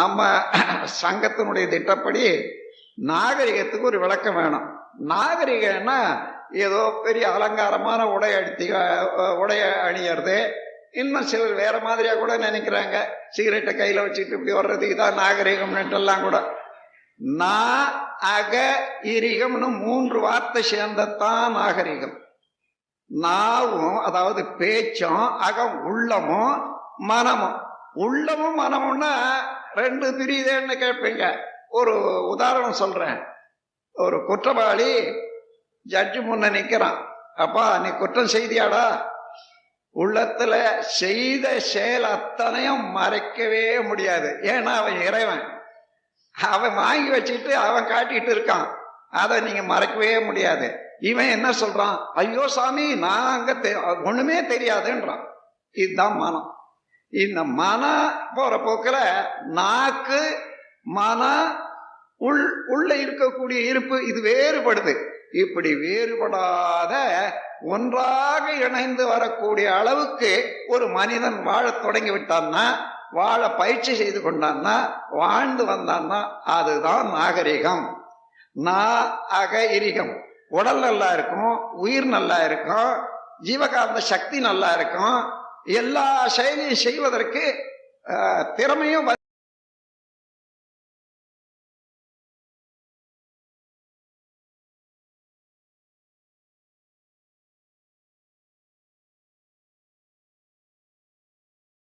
நம்ம சங்கத்தினுடைய திட்டப்படி நாகரிகத்துக்கு ஒரு விளக்கம் வேணும். நாகரிகம்னா ஏதோ பெரிய அலங்காரமான உடை அடித்து உடைய அணியறது. இன்னும் சிலர் வேற மாதிரியா கூட நினைக்கிறாங்க. சிகரெட்டை கையில வச்சுட்டு இப்படி வர்றது இதான் நாகரிகம்னுட்டு எல்லாம் கூட. நா அக இரிகம்னு மூன்று வார்த்தை சேர்ந்ததான் நாகரிகம். நாவும் அதாவது பேச்சும் அகம் உள்ளமும் மனமும். உள்ளமும் மனமும்னா ரெண்டு பிரியுதேன்னு கேட்பீங்க. ஒரு உதாரணம் சொல்றேன். ஒரு குற்றவாளி ஜட்ஜு முன்ன நிற்கிறான் அப்பா நீ குற்றம் செய்தியாடா? உள்ளத்துல செய்த செயல் அத்தனையும் மறைக்கவே முடியாது. ஏன்னா அவன் இறைவன். அவன் வாங்கி வச்சுட்டு அவன் காட்டிட்டு இருக்கான். அதை நீங்க மறைக்கவே முடியாது. இவன் என்ன சொல்றான்? ஐயோ சாமி நான் அங்க ஒன்றுமே ஒண்ணுமே தெரியாதுன்றான். இதுதான் மனம். இந்த மன போற போக்கில் நாக்கு மன உள் உள்ள இருக்கக்கூடிய இருப்பு இது வேறுபடுது. இப்படி வேறுபடாத ஒன்றாக இணைந்து வரக்கூடிய அளவுக்கு ஒரு மனிதன் வாழத் தொடங்கி விட்டான்னா வாழ பயிற்சி செய்து கொண்டான்னா வாழ்ந்து வந்தான்னா அதுதான் நாகரிகம். நா அக இரிகம். உடல் நல்லா இருக்கும் உயிர் நல்லா இருக்கும் ஜீவகாந்த சக்தி நல்லா இருக்கும் எல்லா செயலையும் செய்வதற்கு திறமையும்